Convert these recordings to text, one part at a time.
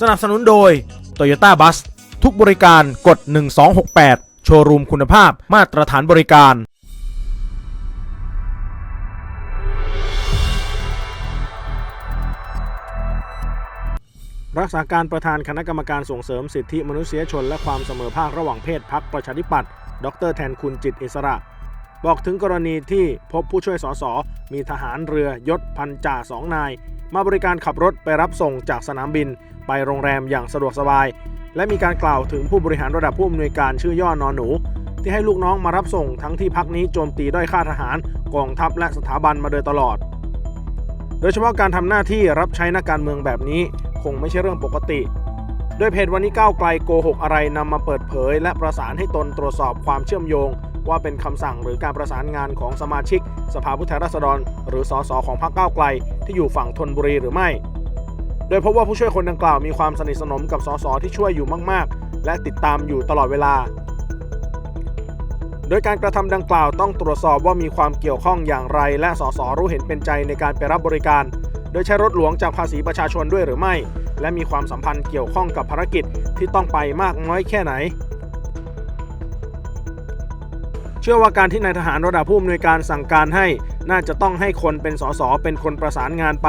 สนับสนุนโดย Toyota Bus ทุกบริการกด 1268 โชว์รูมคุณภาพมาตรฐานบริการ รักษาการประธานคณะกรรมการส่งเสริมสิทธิมนุษยชนและความเสมอภาคระหว่างเพศพักประชาธิปัตย์ดรแทนคุณจิตอิสระ บอกถึงกรณีที่พบผู้ช่วยสสมีทหารเรือยศพันจ่าสองนาย มาบริการขับรถไปรับส่งจากสนามบิน ไปโรงแรมอย่างสะดวกสบาย และมีการกล่าวถึงผู้บริหารระดับผู้อำนวยการชื่อย่อนอนหนู ที่ให้ลูกน้องมารับส่งทั้งที่พักนี้โจมตีด้อยค่าทหาร กองทัพและสถาบันมาโดยตลอด โดยเฉพาะการทำหน้าที่รับใช้นักการเมืองแบบนี้ คงไม่ใช่เรื่องปกติโดยเพจวันนี้ก้าวไกลโกหกอะไรนำมาเปิดเผย และประสานให้ตนตรวจสอบความเชื่อมโยง ว่าเป็นคำสั่งหรือการประสานงานของสมาชิก สภาผู้แทนราษฎร หรือสสของพรรคก้าวไกล ที่อยู่ฝั่งธนบุรีหรือไม่ โดยพบว่าผู้ช่วยคนดังกล่าวมีความสนิทสนมกับสสที่ช่วยอยู่มาก ๆ และติดตามอยู่ตลอดเวลา โดยการกระทำดังกล่าวต้องตรวจสอบว่ามีความเกี่ยวข้องอย่างไร และสสรู้เห็นเป็นใจในการไปรับบริการ โดยใช้รถหลวงจากภาษีประชาชนด้วยหรือไม่ และมีความสัมพันธ์เกี่ยวข้องกับภารกิจที่ต้องไปมากน้อยแค่ไหนเชื่อว่าการที่นายทหารระดับผู้อำนวยการสั่งการให้ น่าจะต้องให้คนเป็นสสเป็นคนประสานงานไป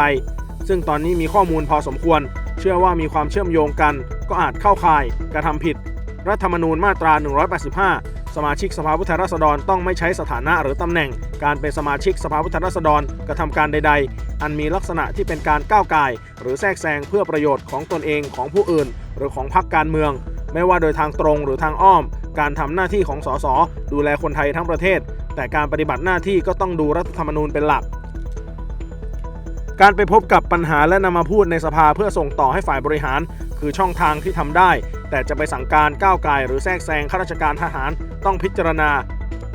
ซึ่งตอนนี้มีข้อมูลพอสมควร เชื่อว่ามีความเชื่อมโยงกัน ก็อาจเข้าข่ายกระทำผิด รัฐธรรมนูญมาตรา 185 สมาชิกสภาผู้แทนราษฎรต้องไม่ใช้สถานะหรือตำแหน่ง การเป็นสมาชิกสภาผู้แทนราษฎรกระทำการใด ๆ อันมีลักษณะที่เป็นการก้าวไก่ายหรือแทรกแซงเพื่อประโยชน์ของตนเองของผู้อื่น หรือของพรรคการเมือง ไม่ว่าโดยทางตรงหรือทางอ้อมการทำหน้าที่ของสสดูแลคนไทยทั้งประเทศ แต่การปฏิบัติหน้าที่ก็ต้องดูรัฐธรรมนูญเป็นหลัก การไปพบกับปัญหาและนำมาพูดในสภาเพื่อส่งต่อให้ฝ่ายบริหาร คือช่องทางที่ทำได้ แต่จะไปสั่งการก้าวไกลหรือแทรกแซงข้าราชการทหารต้องพิจารณา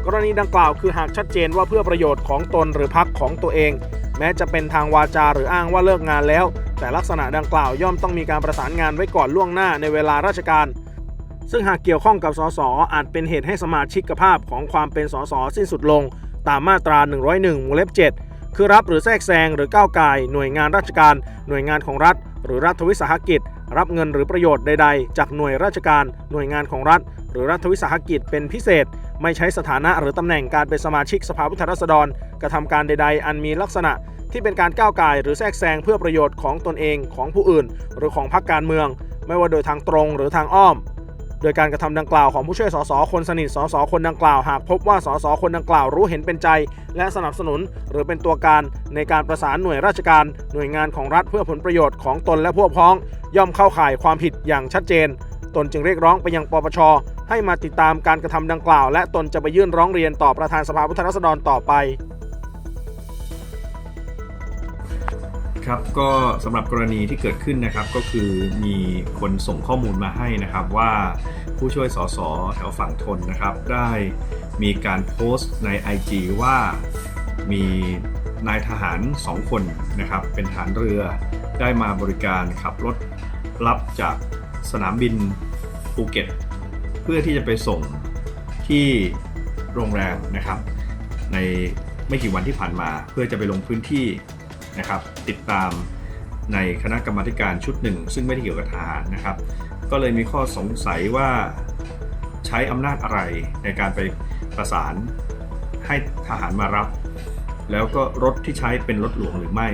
กรณีดังกล่าวคือหากชัดเจนว่าเพื่อประโยชน์ของตนหรือพักของตัวเอง แม้จะเป็นทางวาจาหรืออ้างว่าเลิกงานแล้ว แต่ลักษณะดังกล่าวย่อมต้องมีการประสานงานไว้ก่อนล่วงหน้าในเวลาราชการ ซึ่งหากเกี่ยวข้องกับสสอาจเป็นเหตุให้สมาชิกภาพของความเป็นสสสิ้นสุดลง ตามมาตรา 101วงเล็บ 7 คือรับหรือแทรกแซงหรือก้าวไก่หน่วยงานราชการ หน่วยงานของรัฐ หรือรัฐวิสาหกิจ รับเงินหรือประโยชน์ใด ๆ จากหน่วยราชการ หน่วยงานของรัฐ หรือรัฐวิสาหกิจเป็นพิเศษ ไม่ใช้สถานะหรือตำแหน่งการเป็นสมาชิกสภาผู้แทนราษฎรกระทำการใด ๆ อันมีลักษณะที่เป็นการก้าวไก่หรือแทรกแซงเพื่อประโยชน์ของตนเองของผู้อื่น หรือของพรรคการเมือง ไม่ว่าโดยทางตรงหรือทางอ้อม โดยการกระทำดังกล่าวของผู้ช่วยสสคนสนิทสสคนดังกล่าวหากพบว่าสสคนดังกล่าวรู้เห็นเป็นใจ และสนับสนุน หรือเป็นตัวการในการประสานหน่วยราชการ หน่วยงานของรัฐเพื่อผลประโยชน์ของตนและพวกพ้อง ย่อมเข้าข่ายความผิดอย่างชัดเจน ตนจึงเรียกร้องไปยังปปชให้มาติดตามการกระทำดังกล่าว และตนจะไปยื่นร้องเรียนต่อประธานสภาผู้แทนราษฎรต่อไป ครับก็สำหรับกรณีที่เกิดขึ้นนะครับก็คือมีคนส่งข้อมูลมาให้นะครับว่าผู้ช่วยสสแถวฝั่งทนนะครับได้มีการโพสต์ใน IG ว่ามีนายทหาร 2 คนนะครับเป็นทหารเรือได้มาบริการขับรถรับจากสนามบินภูเก็ต เพื่อที่จะไปส่งที่โรงแรมนะครับ ในไม่กี่วันที่ผ่านมาเพื่อจะไปลงพื้นที่ นะครับ ติดตามในคณะกรรมาการชุดหนึ่ง ซึ่งไม่ได้เกี่ยวกับทหารนะครับ ก็เลยมีข้อสงสัยว่าใช้อำนาจอะไรในการไปประสานให้ทหารมารับ แล้วก็รถที่ใช้เป็นรถหลวงหรือไม่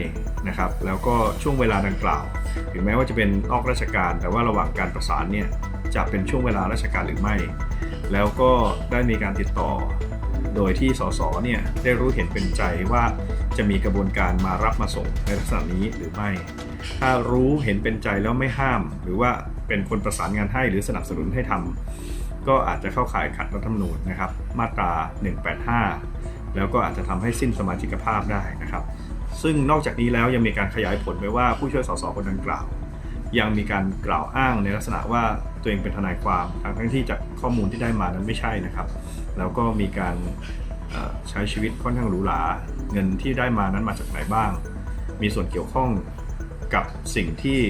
นะครับ แล้วก็ช่วงเวลาดังกล่าว ถึงแม้ว่าจะเป็นนอกราชการ แต่ว่าระหว่างการประสานเนี่ยจะเป็นช่วงเวลาราชการหรือไม่ แล้วก็ได้มีการติดต่อ โดยที่สสเนี่ยได้รู้เห็นเป็นใจว่า จะมีกระบวนการมารับมาส่งในลักษณะนี้หรือไม่ ถ้ารู้เห็นเป็นใจแล้วไม่ห้าม หรือว่าเป็นคนประสานงานให้หรือสนับสนุนให้ทำก็อาจจะเข้าข่ายขัดรัฐธรรมนูญนะครับ มาตรา 185 แล้วก็อาจจะทำให้สิ้นสมาชิกภาพได้นะครับ ซึ่งนอกจากนี้แล้วยังมีการขยายผลไปว่าผู้ช่วยสสคนดังกล่าว ยังมีการกล่าวอ้างในลักษณะว่าตัวเองเป็นทนายความทั้งทั้งที่จากข้อมูลที่ได้มานั้นไม่ใช่นะครับ แล้วก็มีการ ใช้ชีวิตค่อนข้างหรูหรา เงินที่ได้มานั้นมาจากไหนบ้าง มีส่วนเกี่ยวข้องกับสิ่งที่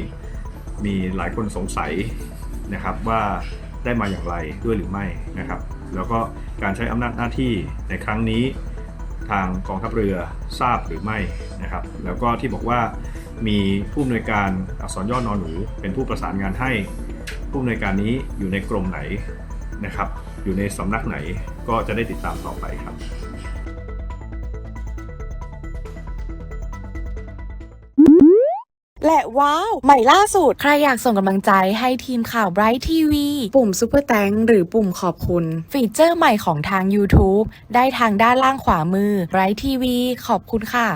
มีหลายคนสงสัยนะครับว่าได้มาอย่างไรด้วยหรือไม่นะครับ แล้วก็การใช้อำนาจหน้าที่ในครั้งนี้ทางกองทัพเรือทราบหรือไม่นะครับ แล้วก็ที่บอกว่ามีผู้อำนวยการอักษรย่อนอนหนูเป็นผู้ประสานงานให้ผู้อำนวยการนี้อยู่ในกรมไหนนะครับ อยู่ในสำนักไหนก็จะได้ติดตามต่อไปครับและว้าว ใหม่ล่าสุด ใครอยากส่งกำลังใจให้ทีมข่าว Bright TV ปุ่ม Super Thank หรือปุ่มขอบคุณ ฟีเจอร์ใหม่ของทาง YouTube ได้ทางด้านล่างขวามือ Bright TV ขอบคุณค่ะ